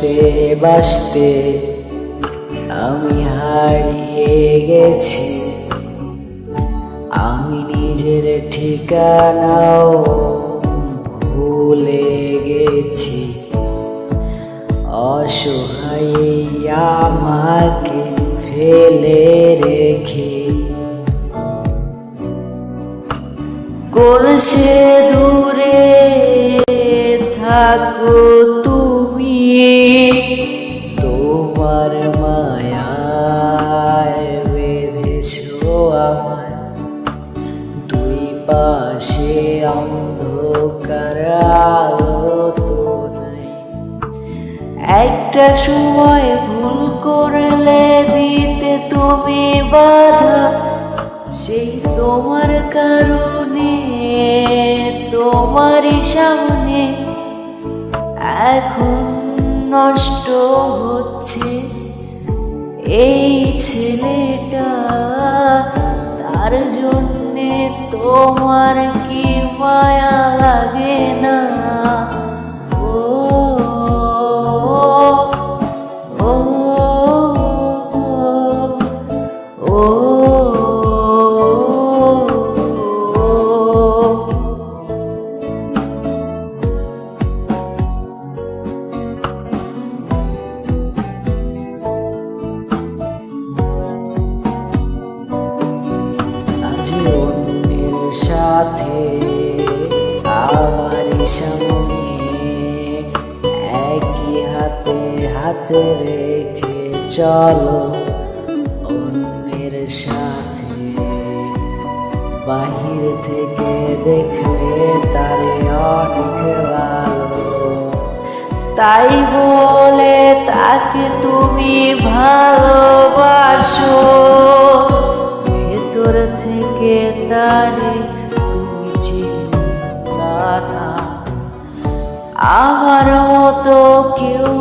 বাসতে বাসতে আমি হারিয়ে গেছি। আমি নিজের ঠিকানাও ভুলে গেছি। অসহায় আমাকে ফেলে রেখে। কোন সে দূরে থাকো তুমি তোমার মায়ায় বেঁধেছো আমায়। দুই পাশে অন্ধকার তো নাই। একটা সময় ভুল করলে দিতে তুমি বাধা, সেই তোমার কারণে, তোমারই সামনে। এখন নষ্ট হচ্ছে। এই ছেলেটা তার জন্যে তোমার কি মায়া লাগে সাথে সামনে একই হাতে হাতে রেখে চলো অন্যের সাথে। বাহির থেকে দেখলে তারে অনেক ভালো। তাই বলে আমার মতো কেউ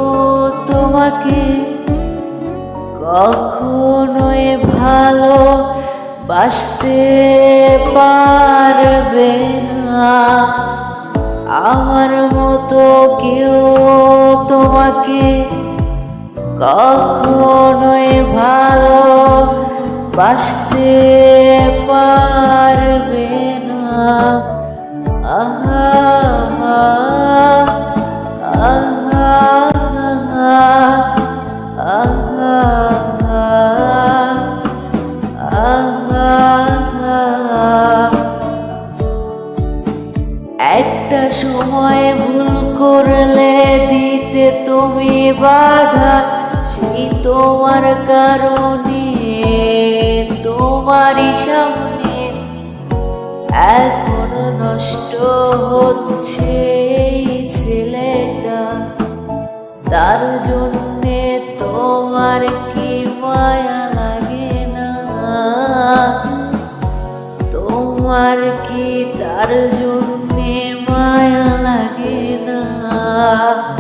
তোমাকে কখনোই ভালো বাসতে পারবে না। আমার মতো কেউ তোমাকে কখনোই ভালো বাসতে একটা সময় ভুল করলে দিতে তুমি বাধা, সেই তোমার কারণে, তোমারই সামনে এখন নষ্ট হচ্ছে ছেলেটা। তার জন্যে তোমার কি মায়া লাগে না? তোমার কি তার জন্যে love.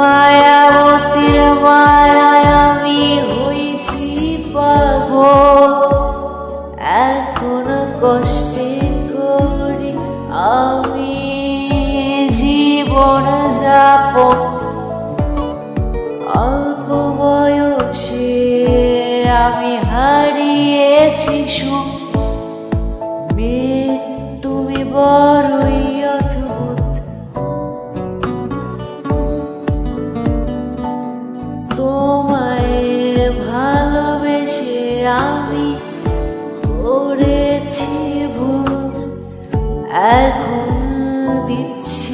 মায়াবতীর মায়ায় আমি হইছি পাগল। এখন কষ্টে করি আমি জীবন যাপন। অল্প বয়সে আমি হারিয়েছি সুখ। মেয়ে তুমি বড়ই 爱过的情